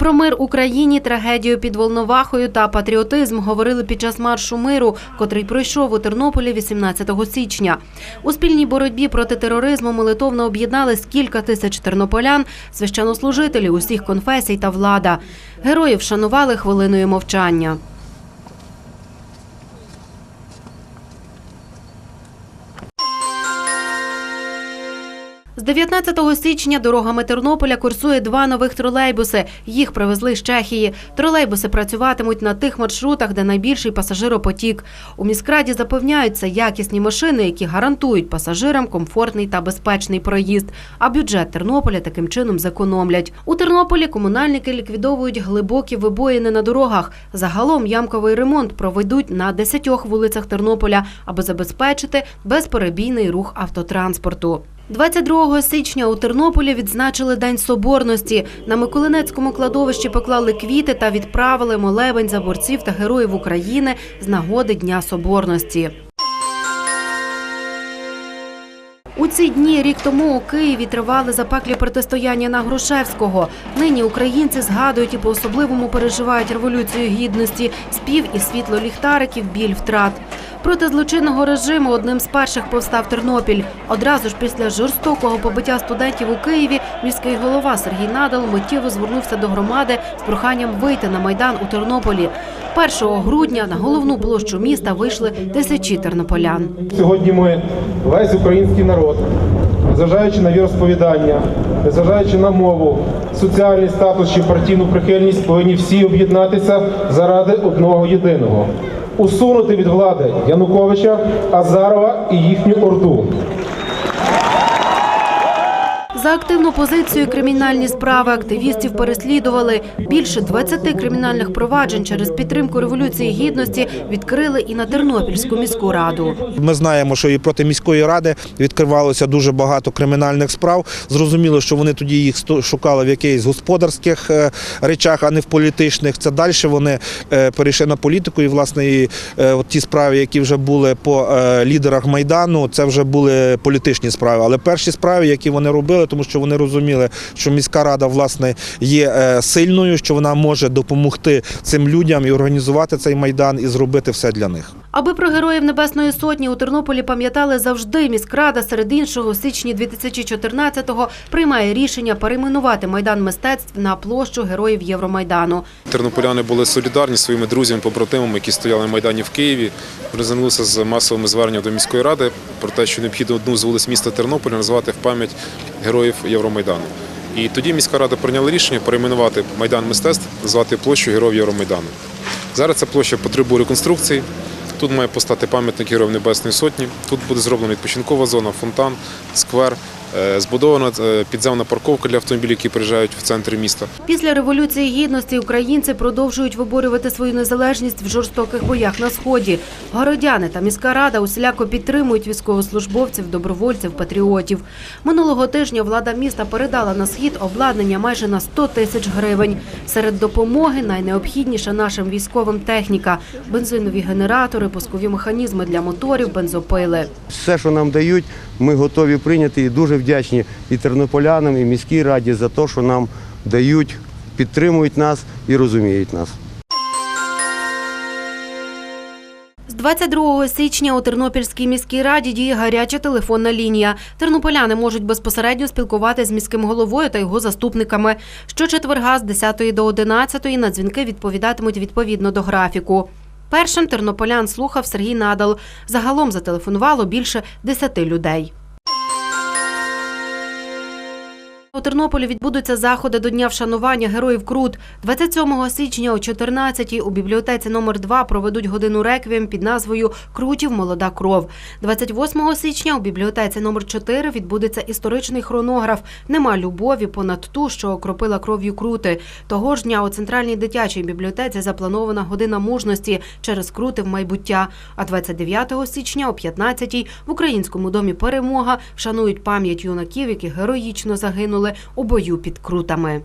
Про мир Україні, трагедію під Волновахою та патріотизм говорили під час маршу миру, котрий пройшов у Тернополі 18 січня. У спільній боротьбі проти тероризму молитовно об'єднались кілька тисяч тернополян, священнослужителі усіх конфесій та влада. Героїв шанували хвилиною мовчання. З 19 січня дорогами Тернополя курсує два нових тролейбуси. Їх привезли з Чехії. Тролейбуси працюватимуть на тих маршрутах, де найбільший пасажиропотік. У міськраді запевняють, це якісні машини, які гарантують пасажирам комфортний та безпечний проїзд. А бюджет Тернополя таким чином зекономлять. У Тернополі комунальники ліквідовують глибокі вибоїни на дорогах. Загалом ямковий ремонт проведуть на 10 вулицях Тернополя, аби забезпечити безперебійний рух автотранспорту. 22 січня у Тернополі відзначили День Соборності. На Миколинецькому кладовищі поклали квіти та відправили молебень за борців та героїв України з нагоди Дня Соборності. У ці дні рік тому у Києві тривали запеклі протистояння на Грушевського. Нині українці згадують і по-особливому переживають революцію гідності, спів і світло ліхтариків, біль втрат. Проти злочинного режиму одним з перших повстав Тернопіль. Одразу ж після жорстокого побиття студентів у Києві міський голова Сергій Надал миттєво звернувся до громади з проханням вийти на майдан у Тернополі. 1 грудня на головну площу міста вийшли тисячі тернополян. Сьогодні ми, весь український народ, незважаючи на віросповідання, незважаючи на мову, соціальний статус чи партійну прихильність, повинні всі об'єднатися заради одного єдиного усунути від влади Януковича, Азарова і їхню орду. За активну позицію кримінальні справи активістів переслідували. Більше 20 кримінальних проваджень через підтримку революції гідності відкрили і на Тернопільську міську раду. Ми знаємо, що і проти міської ради відкривалося дуже багато кримінальних справ. Зрозуміло, що вони тоді їх шукали в якихось господарських е, речах, а не в політичних. Це далі вони е, перейшли на політику. І власне і, е, от ті справи, які вже були по лідерах майдану, це вже були політичні справи. Але перші справи, які вони робили, тому що вони розуміли, що міська рада власне є е, сильною, що вона може допомогти цим людям і організувати цей майдан і зробити все для них. Аби про героїв Небесної Сотні у Тернополі пам'ятали завжди, міськрада серед іншого у січні 2014-го приймає рішення перейменувати майдан мистецтв на площу героїв Євромайдану. Тернополяни були солідарні зі своїми друзями, побратимами, які стояли на Майдані в Києві. Вони звернулися з масовими зверненнями до міської ради про те, що необхідно одну з вулиць міста Тернополя назвати в пам'ять героїв Євромайдану. І тоді міська рада прийняла рішення перейменувати Майдан мистецтв, назвати площу Героїв Євромайдану. Зараз ця площа потребує реконструкції. Тут має постати пам'ятник Героїв Небесної Сотні. Тут буде зроблена відпочинкова зона, фонтан, сквер, збудована е, підземна парковка для автомобілів, які приїжджають в центр міста. Після революції гідності українці продовжують виборювати свою незалежність в жорстоких боях на сході. Городяни та міська рада усіляко підтримують військовослужбовців, добровольців, патріотів. Минулого тижня влада міста передала на схід обладнання майже на 100 тисяч гривень. Серед допомоги найнеобхідніша нашим військовим техніка: бензинові генератори, пускові механізми для моторів, бензопили. Все, що нам дають, ми готові прийняти і дуже вдячні і тернополянам, і міській раді за те, що нам дають, підтримують нас і розуміють нас. З 22 січня у Тернопільській міській раді діє гаряча телефонна лінія. Тернополяни можуть безпосередньо спілкуватися з міським головою та його заступниками. Щочетверга з 10 до 11 на дзвінки відповідатимуть відповідно до графіку. Першим тернополян слухав Сергій Надал. Загалом зателефонувало більше 10 людей. У Тернополі відбудуться заходи до Дня вшанування героїв Крут. 27 січня о 14-й у бібліотеці номер 2 проведуть годину реквієм під назвою Крутів молода кров. 28 січня у бібліотеці номер 4 відбудеться історичний хронограф Нема любові понад ту, що окропила кров'ю крути. Того ж дня у центральній дитячій бібліотеці запланована година мужності через крути в майбуття. А 29 січня о 15-й в українському домі Перемога вшанують пам'ять юнаків, які героїчно загинули у бою під крутами.